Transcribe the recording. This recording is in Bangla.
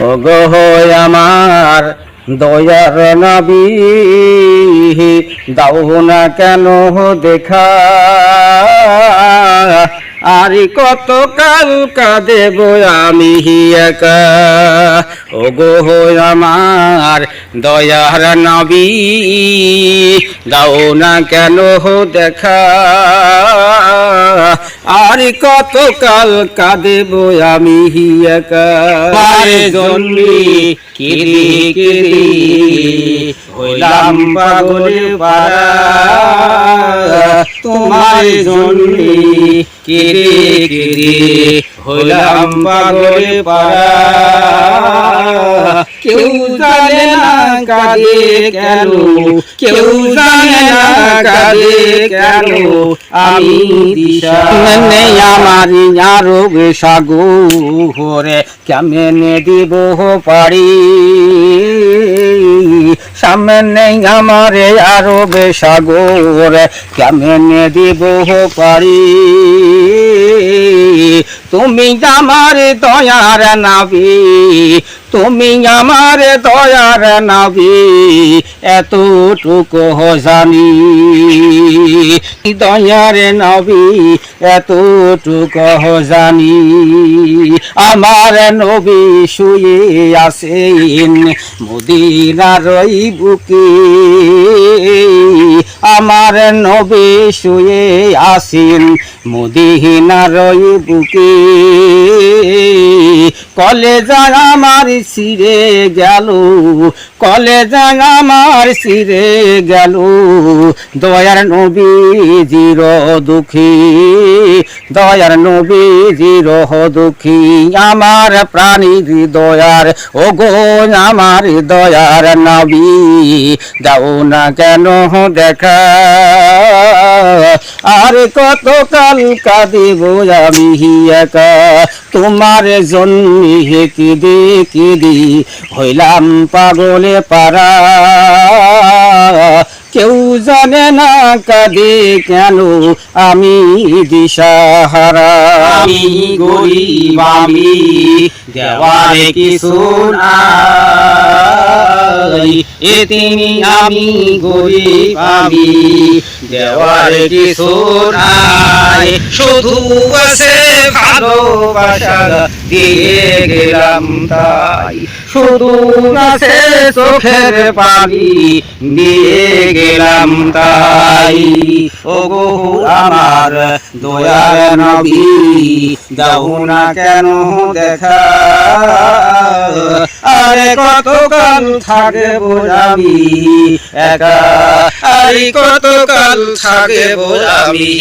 ওগো আমার দয়ার নবী, দাও না কেন দেখা? আর কত কাল কাঁদেব আমি একা। ওগো আমার দয়ার নবী, দাও না কেন দেখা? আর কত কাল কাঁদেব আমি হিয়াকা পারে জন্মি কিরি কিরি হইলাম পাগলে পারা তোমার জন্মি কিরি কিরি হইলাম পাগলে পারা কেউ জানে না কাঁদে কেন? কেউ জানে না কাঁদে কেন? আমি দিশা। নেই আমার আরও বেশাগো হরে? কেমনে দিব পারি? সামনে আমারে আরও বেসাগর কেমনে দিব পারি? তুমি আমার দয়ার নাবি, তুমি আমার দয়ার নাবি, এতটুকু জানি। দয়ার নবী, এতটুকু জানি। আমার নবী শুয়ে আছেন মদিনার বুকে। আমার নবী শুয়ে আসেন মদিনার বুকে। কলেজা আমার সিরে গেল কলেজা আমার সিরে গেল। দয়ার নবী জির দুঃখী, দয়ার নবী জির দুঃখী, আমার প্রাণী দয়ার ও গো আমার দয়ার নবী, যাও না কেন দেখা, আর কত কাল কাঁদিব আমি একা তোমার জন্য কেঁদে কেঁদে হইলাম পাগলে পারা কেউ জানে না কাঁদে কেন আমি দিশাহারা। আমি গরিব, আমি দেওয়ারে কিছু নাই। এ তিনি আমি গরিব, আমি দেওয়ারে কিছু নাই। শুধু আছে গেলাম তাই। চোখের পানি দিয়ে গেলাম তাই। ও গো আমার দয়ার নবী দাও না কেন দেখা? আরে কতকাল থাকব আমি? একা? আরে কতকাল থাকব আমি?